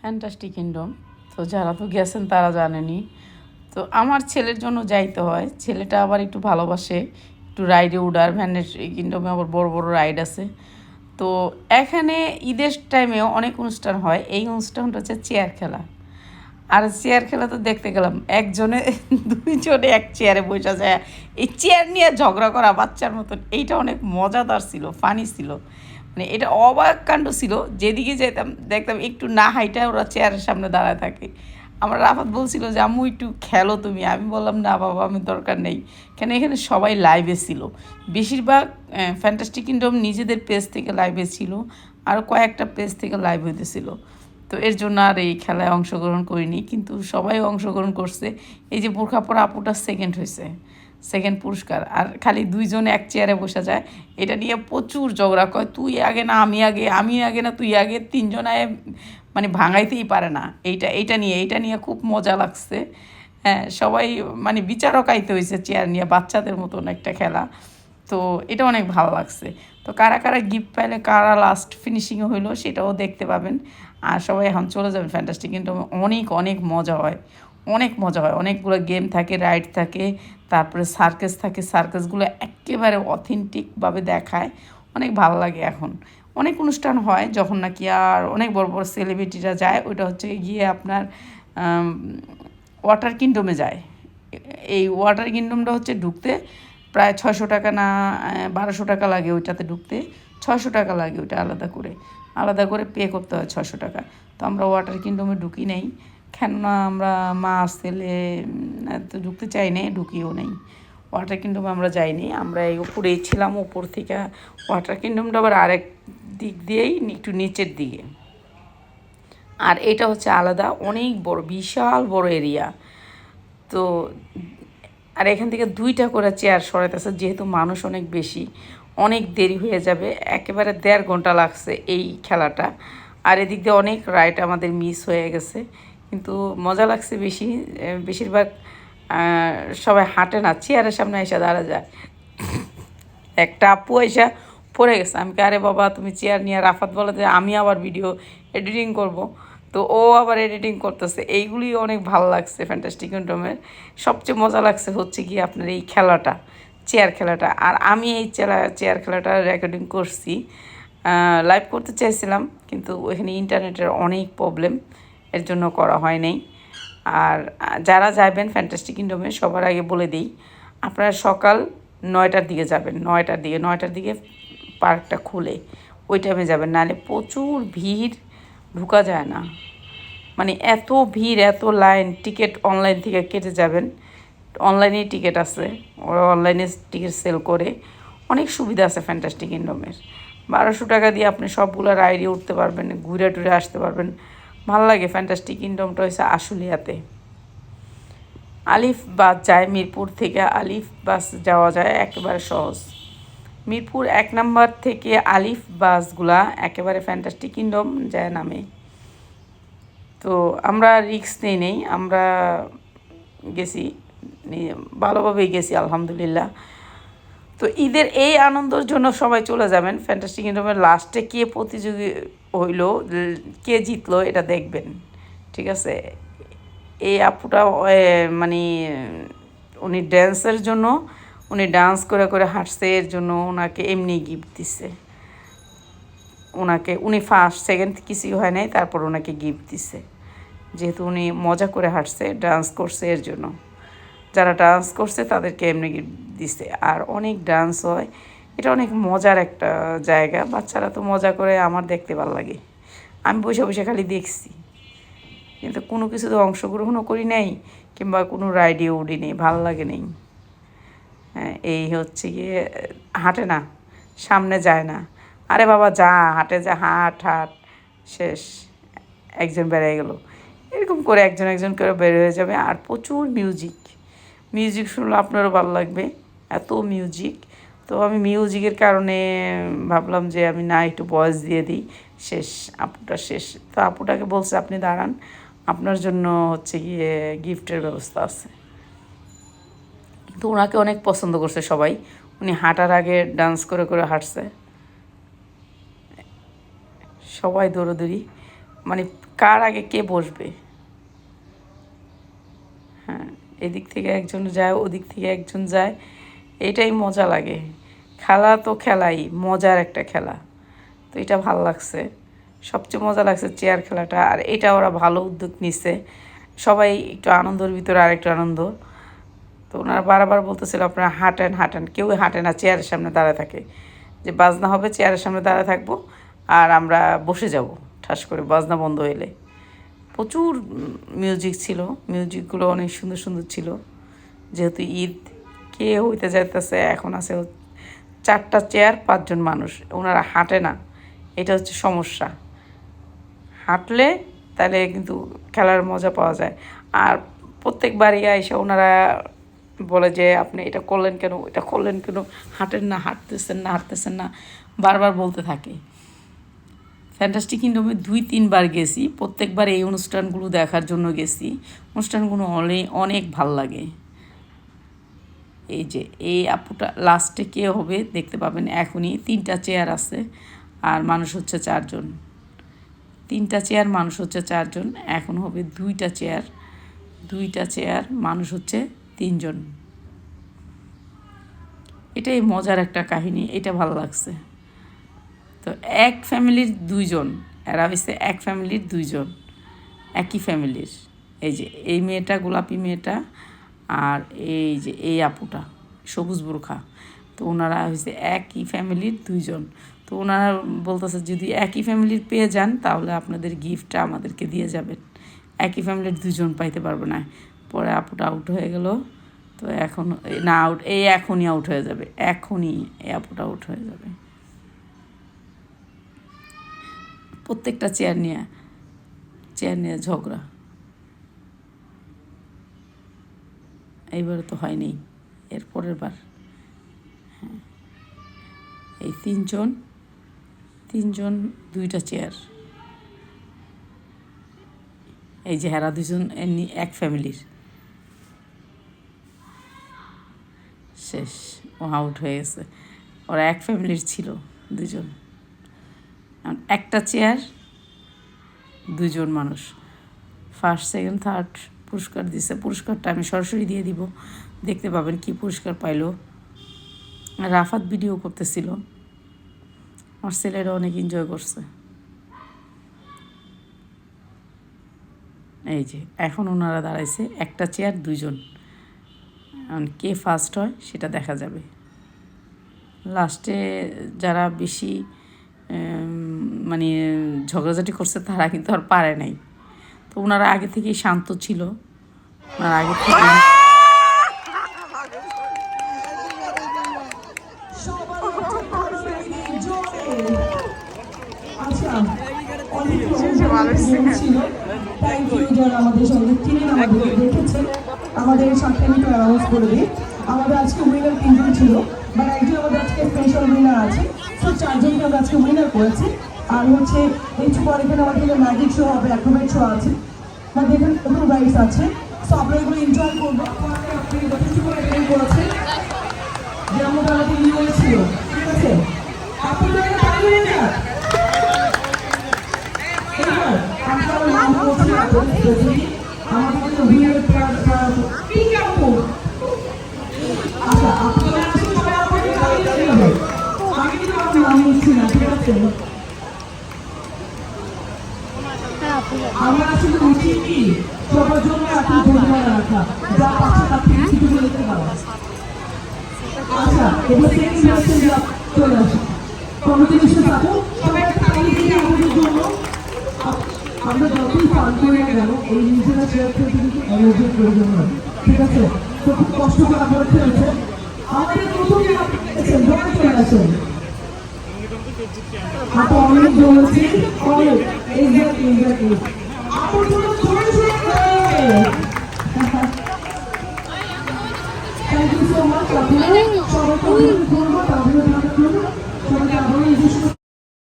Fantastic kingdom তো যারা তো গেছেন, তারা জানেনি তো আমার ছেলের জন্য যাইতে হয়। ছেলেটা আবার একটু ভালোবাসে। একটু রাইডে উডার। ফ্যান্টাস্টিক কিংডমে আবার বড় বড় রাইড আছে। তো এখানে ঈদের টাইমেও অনেক অনুষ্ঠান হয়। এই অনুষ্ঠানটা হচ্ছে চেয়ার খেলা। আর চেয়ার খেলা তো দেখতে গেলাম। একজনে, দুইজনে এক চেয়ারে বসে যায় এই চেয়ার নিয়ে ঝগড়া করা বাচ্চার মতন। এইটা অনেক মজাদার ছিল ফানি ছিল। মানে এটা অবাক কাণ্ড ছিল, যেদিকে যেতাম, দেখতাম একটু না হাইটা ওরা চেয়ারের সামনে দাঁড়ায় থাকে। আমার রাফাত বলছিল যে, আম্মু, একটু খেলো তুমি। আমি বললাম, না বাবা আমি দরকার নেই। কেন, এখানে সবাই লাইভে ছিল। বেশিরভাগ ফ্যান্টাস্টিক কিংডম নিজেদের পেজ থেকে লাইভে ছিল, আর কয়েকটা পেজ থেকে লাইভ হইতেছিল। তো এর জন্য আর এই খেলায় অংশগ্রহণ করিনি, কিন্তু সবাই অংশগ্রহণ করছে। এই যে বোরখা পরা আপুটা সেকেন্ড হয়েছে সেকেন্ড পুরস্কার। আর খালি দুইজন এক চেয়ারে বসে যায়। এটা নিয়ে প্রচুর ঝগড়া কয় তুই আগে না, আমি আগে আমি আগে না, তুই আগে। তিনজন আগে মানে ভাঙাইতেই পারে না। এইটা এইটা নিয়ে এইটা নিয়ে খুব মজা লাগছে। হ্যাঁ সবাই মানে বিচারক আইতে হয়েছে চেয়ার নিয়ে, বাচ্চাদের মতন একটা খেলা। তো এটা অনেক ভালো লাগছে। তো কারা কারা গিফট পাইলে, কারা লাস্ট ফিনিশিংয়ে হইল, সেটাও দেখতে পাবেন। আর সবাই এখন চলে যাবেন ফ্যান্টাস্টিক কিন্তু অনেক অনেক মজা হয়। অনেক মজা হয়। অনেকগুলো গেম থাকে রাইড থাকে, তারপরে সার্কাস থাকে। সার্কাসগুলো একেবারে অথেন্টিকভাবে দেখায়। অনেক ভালো লাগে এখন। অনেক অনুষ্ঠান হয় যখন নাকি আর অনেক বড় বড় সেলিব্রিটিরা যায়, ওইটা হচ্ছে গিয়ে আপনার ওয়াটার কিংডমে যায়। এই ওয়াটার কিংডমটা হচ্ছে ঢুকতে প্রায় ছয়শো টাকা না বারোশো টাকা লাগে ওইটাতে ঢুকতে। ছয়শো টাকা লাগে ওইটা আলাদা করে। আলাদা করে পে করতে হয় ছয়শো টাকা। তো আমরা ওয়াটার কিংডমে ঢুকি নেই। কেননা আমরা মা ছেলে তো ঢুকতে চাই নাই, ঢুকিও নেই। ওয়াটার কিংডমে আমরা যাইনি, আমরা এই উপরেই ছিলাম, উপর থেকে ওয়াটার কিংডমটা আবার আরেক দিক দিয়েই, একটু নিচের দিকে। আর এটা হচ্ছে আলাদা, অনেক বড়, বিশাল বড় এরিয়া তো, আর এখান থেকে দুইটা করে চেয়ার সরাইতেছে যেহেতু মানুষ অনেক বেশি, অনেক দেরি হয়ে যাবে, একেবারে দেড় ঘণ্টা লাগছে এই খেলাটা। আর এদিক দিয়ে অনেক রাইড আমাদের মিস হয়ে গেছে। কিন্তু মজা লাগছে বেশি। বেশিরভাগ সবাই হাঁটে না, চেয়ারের সামনে এসে দাঁড়া যায়। একটা আপু এসে পড়ে গেছে। আমি আরে বাবা, তুমি চেয়ার নিয়ে রাফাত বলে যে আমি আবার ভিডিও এডিটিং করব। তো ও আবার এডিটিং করতেছে। এইগুলি অনেক ভালো লাগছে ফ্যান্টাস্টিক কিংডমের সবচেয়ে মজা লাগছে হচ্ছে কি আপনার এই খেলাটা, চেয়ার খেলাটা। আর আমি এই চেলা, চেয়ার খেলাটা রেকর্ডিং করছি। লাইভ করতে চাইছিলাম, কিন্তু ওইখানে ইন্টারনেটের অনেক প্রবলেম এর জন্য করা হয় নাই। আর যারা যাবেন ফ্যান্টাস্টিক কিংডমে সবার আগে বলে দিই, আপনারা সকাল নয়টার দিকে যাবেন, নয়টার দিকে নয়টার দিকে পার্কটা খুলে ওই টাইমে যাবেন, নাহলে প্রচুর ভিড় ঢুকা যায় না। মানে এত ভিড়, এত লাইন, টিকিট অনলাইন থেকে কেটে যাবেন। অনলাইনেই টিকিট আছে, ওরা অনলাইনে টিকিট সেল করে। অনেক সুবিধা আছে ফ্যান্টাস্টিক কিংডমের বারোশো টাকা দিয়ে আপনি সবগুলো রাইডে উঠতে পারবেন, ঘুরে টুরে আসতে পারবেন। ভালো লাগে ফ্যান্টাস্টিক কিংডমটা হয়েছে আশুলিয়াতে। আলিফ বাস যায় মিরপুর থেকে, আলিফ বাস যাওয়া যায় একেবারে সহজ। মিরপুর এক নাম্বার থেকে আলিফ বাসগুলা একেবারে ফ্যান্টাস্টিক কিংডম যায় নামে। তো আমরা রিক্স নেই নেই, আমরা গেছি ভালোভাবেই গেছি, আলহামদুলিল্লাহ। তো ঈদের এই আনন্দের জন্য সবাই চলে যাবেন। ফ্যান্টাস্টিক কিংডমের লাস্টে কে প্রতিযোগী হইল, কে জিতলো এটা দেখবেন। ঠিক আছে? এই আপুটা মানে উনি ড্যান্সের জন্য, উনি ডান্স করে করে হাঁটছে, এর জন্য ওনাকে এমনি গিফট দিছে। ওনাকে, উনি ফার্স্ট সেকেন্ড কিছুই হয় নাই, তারপর ওনাকে গিফট দিচ্ছে যেহেতু উনি মজা করে হাঁটছে ডান্স করছে এর জন্য। যারা ডান্স করছে তাদেরকে এমনি গিফট দিছে। আর অনেক ডান্স হয়। এটা অনেক মজার একটা জায়গা। বাচ্চারা তো মজা করে আমার দেখতে ভালো লাগে। আমি বসে বসে খালি দেখছি। কিন্তু কোনো কিছুতে অংশগ্রহণও করি নাই, কিংবা কোনো রাইডেও উঠি নেই, ভালো লাগে নেই। হ্যাঁ এই হচ্ছে গিয়ে, হাঁটে না, সামনে যায় না। আরে বাবা, যা, হাঁটে যা, হাঁট হাঁট, শেষ। একজন বেড়ে গেলো। এরকম করে একজন একজন করে বের হয়ে যাবে। আর প্রচুর মিউজিক মিউজিক শুনলে আপনারও ভালো লাগবে। এত মিউজিক তো আমি মিউজিকের কারণে ভাবলাম যে আমি না একটু বয়স দিয়ে দিই। শেষ, আপুটা শেষ। তো আপুটাকে বলছে, আপনি দাঁড়ান, আপনার জন্য হচ্ছে গিয়ে গিফটের ব্যবস্থা আছে। কিন্তু ওনাকে অনেক পছন্দ করছে সবাই। উনি হাঁটার আগে ডান্স করে করে হাঁটছে। সবাই দৌড়োদৌড়ি। মানে কার আগে কে বসবে? হ্যাঁ এদিক থেকে একজন যায়, ওদিক থেকে একজন যায়। এটাই মজা লাগে। খেলা তো খেলাই, মজার একটা খেলা। তো এটা ভালো লাগছে। সবচেয়ে মজা লাগছে চেয়ার খেলাটা, আর এটা ওরা ভালো উদ্যোগ নিচ্ছে সবাই একটু আনন্দের ভিতরে আরেকটু আনন্দ। তো ওনারা বারবার বলতেছিল, আপনারা হাঁটেন হাঁটেন। কেউ হাঁটে না, চেয়ারের সামনে দাঁড়ায় থাকে। যে বাজনা হবে, চেয়ারের সামনে দাঁড়ায় থাকব আর আমরা বসে যাব, ঠাস করে বাজনা বন্ধ হইলে। প্রচুর মিউজিক ছিল। মিউজিকগুলো অনেক সুন্দর সুন্দর ছিল। যেহেতু ঈদ কে হইতে যাইতেছে? এখন আছে চারটা চেয়ার পাঁচজন মানুষ। ওনারা হাঁটে না। এটা হচ্ছে সমস্যা। হাঁটলে তাহলে কিন্তু খেলার মজা পাওয়া যায়। আর প্রত্যেকবারই এসে ওনারা বলে যে, আপনি এটা করলেন কেন? এটা করলেন কেন? হাঁটেন না, হাঁটতেছেন না হাঁটতেছেন না। বারবার বলতে থাকে। ফ্যান্টাস্টিক কিংডমে দুই, তিনবার গেছি। প্রত্যেকবার এই অনুষ্ঠানগুলো দেখার জন্য গেছি। অনুষ্ঠানগুলো অনেক অনেক ভালো লাগে। এই যে, এই আপুটা লাস্টে কে হবে দেখতে পাবেন এখনই। তিনটা চেয়ার আছে আর মানুষ হচ্ছে চারজন। তিনটা চেয়ার মানুষ হচ্ছে চারজন। এখন হবে দুইটা চেয়ার দুইটা চেয়ার মানুষ হচ্ছে তিনজন। এটাই মজার একটা কাহিনী, এটা ভালো লাগছে। তো এক ফ্যামিলির দুইজন, এরা হয়েছে এক ফ্যামিলির দুইজন, একই ফ্যামিলির এই যে, এই মেয়েটা, গোলাপি মেয়েটা আর এই যে এই আপুটা, সবুজ বোরখা, তো ওনারা হয়েছে একই ফ্যামিলির দুইজন। তো ওনারা বলতেছে, যদি একই ফ্যামিলির পেয়ে যান, তাহলে আপনাদের গিফটটা আমাদেরকে দিয়ে যাবেন। একই ফ্যামিলির দুজন পাইতে পারবে না। পরে আপুটা আউট হয়ে গেল। তো এখন, না আউট এই এখনই আউট হয়ে যাবে। এখনই এই আপুটা আউট হয়ে যাবে। প্রত্যেকটা চেয়ার নিয়ে চেয়ার নিয়ে ঝগড়া। এইবারে তো হয়নি, এর পরের বার। হ্যাঁ। এই তিনজন তিনজন দুইটা চেয়ার এই যে হেরা দুজন এমনি এক ফ্যামিলির শেষ, ও আউট হয়ে গেছে। ওরা এক ফ্যামিলির ছিল দুজন একটা চেয়ার দুজন মানুষ। ফার্স্ট সেকেন্ড থার্ড পুরস্কার দিছে। পুরস্কারটা আমি সরাসরি দিয়ে দিব। দেখতে পাবেন কি পুরস্কার পাইলো। রাফাত ভিডিও করতেছিল। আমার ছেলেরা অনেক এনজয় করছে। এই যে, এখন ওনারা দাঁড়াইছে। একটা চেয়ার দুজন কে ফার্স্ট হয়, সেটা দেখা যাবে। লাস্টে যারা বেশি মানে ঝগড়াঝাটি করছে, তারা কিন্তু আর পারে নাই। তো ওনারা আগে থেকেই শান্ত ছিল ওনারা আগে থেকে আচ্ছা আমাদের আজকে উইনার তিনজন ছিল আজকে করেছি আর হচ্ছে একটু পরে এখানে আমাদের ম্যাজিক শো হবে অ্যাক্রোবেট শো আছে। দেখেন এখানে রাইস আছে। সো আপনারা এগুলো এনজয় করব আপনি যথেষ্ট যেমন ঠিক আছে? আচ্ছা আপনারা আমি ঠিক আছে আমরা আসলে উচিত আচ্ছা এবার সেকেন্ড মেসেজ চলে আসে। কমিউনিকেশন থাকো সবাই একটা তালি দিয়ে আমাদের জন্য। আমরা যতই ফান করি না কেন, এই জিনিসটা শেয়ার করতে কিন্তু এনার্জির প্রয়োজন ঠিক আছে? তো খুব কষ্ট করে আপনারা খেলছেন আপুর জন্য জোরে জোরে